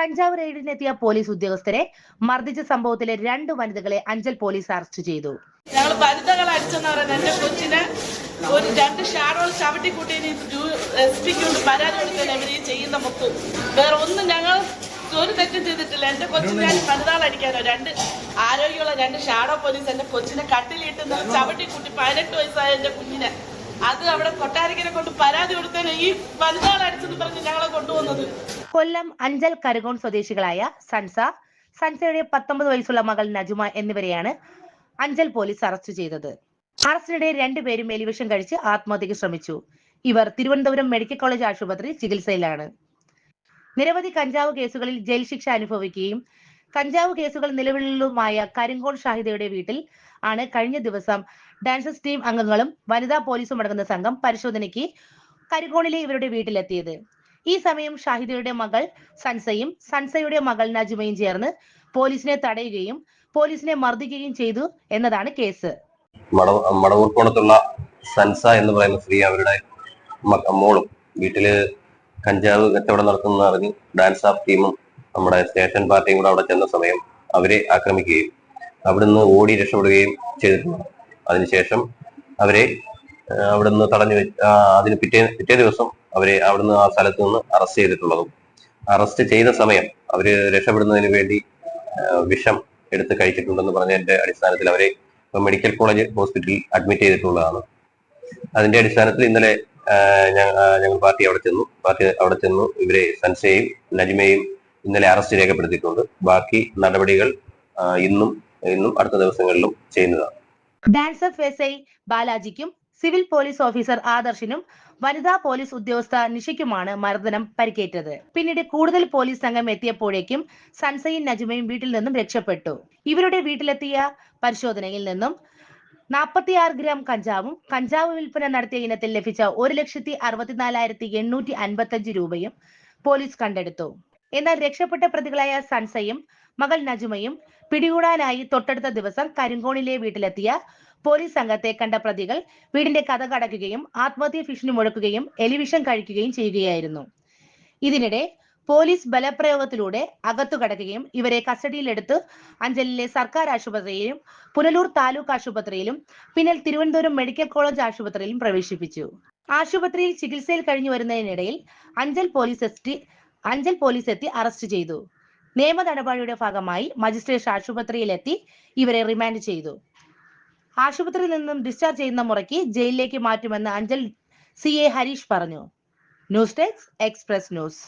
കഞ്ചാവ് റെയ്ഡിനെത്തിയ പോലീസ് ഉദ്യോഗസ്ഥരെ മർദ്ദിച്ച സംഭവത്തിലെ രണ്ട് വനിതകളെ അഞ്ചൽ പോലീസ് അറസ്റ്റ് ചെയ്തു. ഞങ്ങൾ വനിതകൾ അടിച്ചെന്ന് പറയുന്നത് എന്റെ കൊച്ചിന് ഒരു രണ്ട് ഷാഡോൾ ചവിട്ടി കൂട്ടിയതിന് എസ് പിക്ക് പരാതി കൊടുത്തതിന് ഇവർ ചെയ്യുന്ന മുത്ത് വേറെ ഒന്നും ഞങ്ങൾ ഒരു തെറ്റും ചെയ്തിട്ടില്ല. എന്റെ കൊച്ചിനെ ഞാൻ വനിതാൾ അടിക്കാനോ. രണ്ട് ആരോഗ്യമുള്ള രണ്ട് ഷാഡോ പോലീസ് എന്റെ കൊച്ചിനെ കട്ടിലിട്ട് ചവിട്ടി കൂട്ടി പതിനെട്ട് വയസ്സായ എന്റെ കുഞ്ഞിനെ. അത് അവിടെ കൊട്ടാരക്കരെ കൊണ്ട് പരാതി കൊടുത്തേനെ ഈ വനിതാൾ അടിച്ചെന്ന് പറഞ്ഞ് ഞങ്ങളെ കൊണ്ടുവന്നത്. കൊല്ലം അഞ്ചൽ കരുകോൺ സ്വദേശികളായ സൻസ സൻസയുടെ പത്തൊമ്പത് വയസ്സുള്ള മകൾ നജുമ എന്നിവരെയാണ് അഞ്ചൽ പോലീസ് അറസ്റ്റ് ചെയ്തത്. അറസ്റ്റിനിടെ രണ്ടുപേരും എലിവിഷം കഴിച്ച് ആത്മഹത്യക്ക് ശ്രമിച്ചു. ഇവർ തിരുവനന്തപുരം മെഡിക്കൽ കോളേജ് ആശുപത്രി ചികിത്സയിലാണ്. നിരവധി കഞ്ചാവ് കേസുകളിൽ ജയിൽ ശിക്ഷ അനുഭവിക്കുകയും കഞ്ചാവ് കേസുകൾ നിലവിലുമായ കരിങ്കോൾ ഷാഹിദയുടെ വീട്ടിൽ ആണ് കഴിഞ്ഞ ദിവസം ഡാൻസസ് ടീം അംഗങ്ങളും വനിതാ പോലീസും അടങ്ങുന്ന സംഘം പരിശോധനയ്ക്ക് കരിങ്കോണിലെ ഇവരുടെ വീട്ടിലെത്തിയത്. ഈ സമയം ഷാഹിദയുടെ മകൾ സൻസയും സൻസയുടെ മകൾ നജുമയും ചേർന്ന് പോലീസിനെ തടയുകയും പോലീസിനെ മർദ്ദിക്കുകയും ചെയ്തു എന്നതാണ് കേസ്. മട മടവൂർക്കോണത്തുള്ള സൻസ എന്ന് പറയുന്ന സ്ത്രീ അവരുടെ മോളും വീട്ടിൽ കഞ്ചാവ് കച്ചവടം നടത്തുന്ന അറിഞ്ഞ് ഡാൻസ് ആഫ് ടീമും നമ്മുടെ സ്റ്റേഷൻ പാർട്ടിയും കൂടെ അവിടെ ചെന്ന സമയം അവരെ ആക്രമിക്കുകയും അവിടുന്ന് ഓടി രക്ഷപ്പെടുകയും ചെയ്തിട്ടുണ്ട്. അതിനുശേഷം അവരെ അവിടുന്ന് തടഞ്ഞു അതിന് പിറ്റേ പിറ്റേ ദിവസം അവരെ അവിടുന്ന് ആ സ്ഥലത്ത് നിന്ന് അറസ്റ്റ് ചെയ്തിട്ടുള്ളതും. അറസ്റ്റ് ചെയ്ത സമയം അവർ രക്ഷപ്പെടുന്നതിന് വേണ്ടി വിഷം എടുത്ത് കഴിച്ചിട്ടുണ്ടെന്ന് പറഞ്ഞതിന്റെ അടിസ്ഥാനത്തിൽ അവരെ മെഡിക്കൽ കോളേജ് ഹോസ്പിറ്റലിൽ അഡ്മിറ്റ് ചെയ്തിട്ടുള്ളതാണ്. അതിന്റെ അടിസ്ഥാനത്തിൽ ഇന്നലെ ഞങ്ങൾ പാർട്ടി അവിടെ ചെന്നു. പാർട്ടി അവിടെ ചെന്നു. ഇവരെ സൻസയെയും നജിമയും ഇന്നലെ അറസ്റ്റ് രേഖപ്പെടുത്തിയിട്ടുണ്ട്. ബാക്കി നടപടികൾ ഇന്നും ഇന്നും അടുത്ത ദിവസങ്ങളിലും ചെയ്യുന്നതാണ്. ഡാൻസർ ബാലാജിക്കും സിവിൽ പോലീസ് ഓഫീസർ ആദർശിനും വനിതാ പോലീസ് ഉദ്യോഗസ്ഥ നിഷയ്ക്കുമാണ് മർദ്ദനം പരിക്കേറ്റത്. പിന്നീട് കൂടുതൽ പോലീസ് സംഘം എത്തിയപ്പോഴേക്കും സൻസയും നജുമയും വീട്ടിൽ നിന്നും രക്ഷപ്പെട്ടു. ഇവരുടെ വീട്ടിലെത്തിയ പരിശോധനയിൽ നിന്നും നാൽപ്പത്തിയാറ് ഗ്രാം കഞ്ചാവും കഞ്ചാവ് വിൽപ്പന നടത്തിയ ഇനത്തിൽ ലഭിച്ച ഒരു ലക്ഷത്തി അറുപത്തിനാലായിരത്തി എണ്ണൂറ്റി അൻപത്തി അഞ്ച് രൂപയും പോലീസ് കണ്ടെടുത്തു. എന്നാൽ രക്ഷപ്പെട്ട പ്രതികളായ സൻസയും മകൾ നജുമയും പിടികൂടാനായി തൊട്ടടുത്ത ദിവസം കരിങ്കോണിലെ വീട്ടിലെത്തിയ പോലീസ് സംഘത്തെ കണ്ട പ്രതികൾ വീടിന്റെ കഥ കടക്കുകയും ആത്മഹത്യ ഭീഷണി മുഴക്കുകയും എലിവിഷം കഴിക്കുകയും ചെയ്യുകയായിരുന്നു. ഇതിനിടെ പോലീസ് ബലപ്രയോഗത്തിലൂടെ അകത്തു കടക്കുകയും ഇവരെ കസ്റ്റഡിയിലെടുത്ത് അഞ്ചലിലെ സർക്കാർ ആശുപത്രിയിലും പുനലൂർ താലൂക്ക് ആശുപത്രിയിലും പിന്നെ തിരുവനന്തപുരം മെഡിക്കൽ കോളേജ് ആശുപത്രിയിലും പ്രവേശിപ്പിച്ചു. ആശുപത്രിയിൽ ചികിത്സയിൽ കഴിഞ്ഞു വരുന്നതിനിടയിൽ അഞ്ചൽ പോലീസ് എത്തി അഞ്ചൽ പോലീസ് എത്തി അറസ്റ്റ് ചെയ്തു. നിയമ നടപടിയുടെ ഭാഗമായി മജിസ്ട്രേറ്റ് ആശുപത്രിയിലെത്തി ഇവരെ റിമാൻഡ് ചെയ്തു. ആശുപത്രിയിൽ നിന്നും ഡിസ്ചാർജ് ചെയ്യുന്ന മുറയ്ക്ക് ജയിലിലേക്ക് മാറ്റുമെന്ന് അഞ്ചൽ സി എ ഹരീഷ് പറഞ്ഞു. News desk express news.